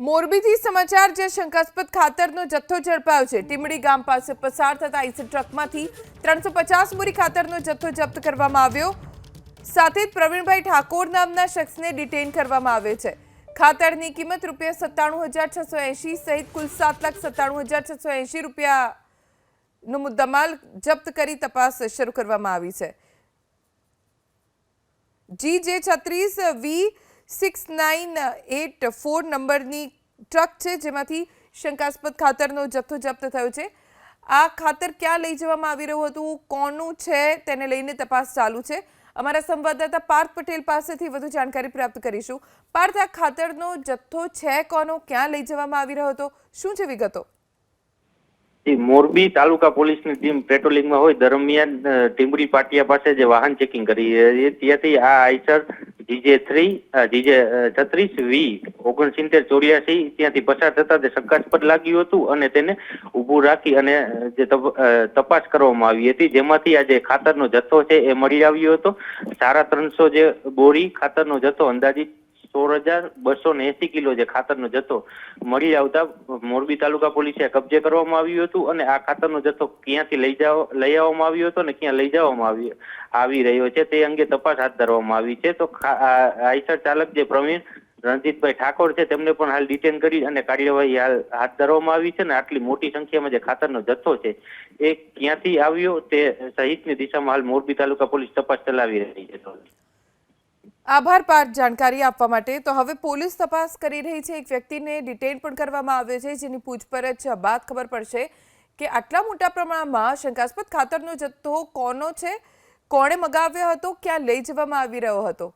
મોરબીથી સમાચાર જે શંકાસ્પદ ખાતરનો જથ્થો ઝડપાયો છે. ટીમડી ગામ પાસે પસાર થતા આઈસર ટ્રકમાંથી ત્રણસો પચાસ બોરી ખાતરનો જથ્થો જપ્ત કરવામાં આવ્યો. સાથે જ પ્રવીણભાઈ ઠાકોર નામના શખ્સને ડિટેઇન કરવામાં આવ્યો છે. ખાતરની કિંમત રૂપિયા સત્તાણું હજાર છસો એંશી સહિત કુલ સાત લાખ સત્તાણું હજાર છસો એંશી રૂપિયાનો મુદ્દામાલ જપ્ત કરી તપાસ શરૂ કરવામાં આવી છે. જી જે છત્રીસ V six nine eight four નંબરની ટ્રક છે, જેમાંથી શંકાસ્પદ ખાતરનો જથ્થો જપ્ત થયો છે. આ ખાતર ક્યાં લઈ જવામાં આવી રહ્યું હતું? કોનું છે? તેને લઈને તપાસ ચાલુ છે. અમારા સંવાદદાતા પાર્થ પટેલ પાસેથી વધુ જાણકારી પ્રાપ્ત કરીશું. પાર્થ, આ ખાતરનો જથ્થો છે કોનો? ક્યાં લઈ જવામાં આવી રહ્યો હતો? શું છે વિગતો? મોરબી તાલુકા પોલીસની ટીમ પેટ્રોલિંગમાં હોય, દરમિયાન ટીમરી પાટિયા પાસે જે વાહન ચેકિંગ કરી ત્યાંથી આ આઈસર જીજે થ્રી જીજે છત્રીસ વી ઓગણસિત્તેર, ચોર્યાસી, ત્યાંથી પસાર થતા તે શંકાસ્પદ લાગ્યું હતું અને તેને ઊભું રાખી અને જે તપાસ કરવામાં આવી હતી. જેમાંથી આ જે ખાતરનો જથ્થો છે એ મળી આવ્યો હતો. સાડા ત્રણસો જે બોરી ખાતરનો જથ્થો અંદાજિત સોળ હજાર બસો ને એસી કિલો જે ખાતરનો જથ્થો મળી આવતા મોરબી તાલુકા પોલીસે કબજે કરવામાં આવ્યું હતું અને આ ખાતરનો જથ્થો ક્યાંથી લઈ જાવ, લઈ આવવામાં આવ્યો હતો ને ક્યાં લઈ જવામાં આવી આવી રહ્યો છે તે અંગે તપાસ હાથ ધરવામાં આવી છે. તો આઈસર ચાલક જે પ્રવીણ રણજીતભાઈ ઠાકોર છે તેમને પણ હાલ ડિટેન કરી અને કાર્યવાહી હાલ હાથ ધરવામાં આવી છે ને આટલી મોટી સંખ્યામાં જે ખાતરનો જથ્થો છે એ ક્યાંથી આવ્યો તે સહિતની દિશામાં હાલ મોરબી તાલુકા પોલીસ તપાસ ચલાવી રહી છે. આભાર પાર્થ જાણકારી આપવા માટે. તો હવે પોલીસ તપાસ કરી રહી છે. એક વ્યક્તિને ડિટેન પણ કરવામાં આવ્યો છે, જેની પૂછપરછ બાદ ખબર પડશે કે આટલા મોટા પ્રમાણમાં શંકાસ્પદ ખાતરનો જથ્થો કોનો છે? કોણે મગાવ્યો હતો? ક્યાં લઈ જવામાં આવી રહ્યો હતો?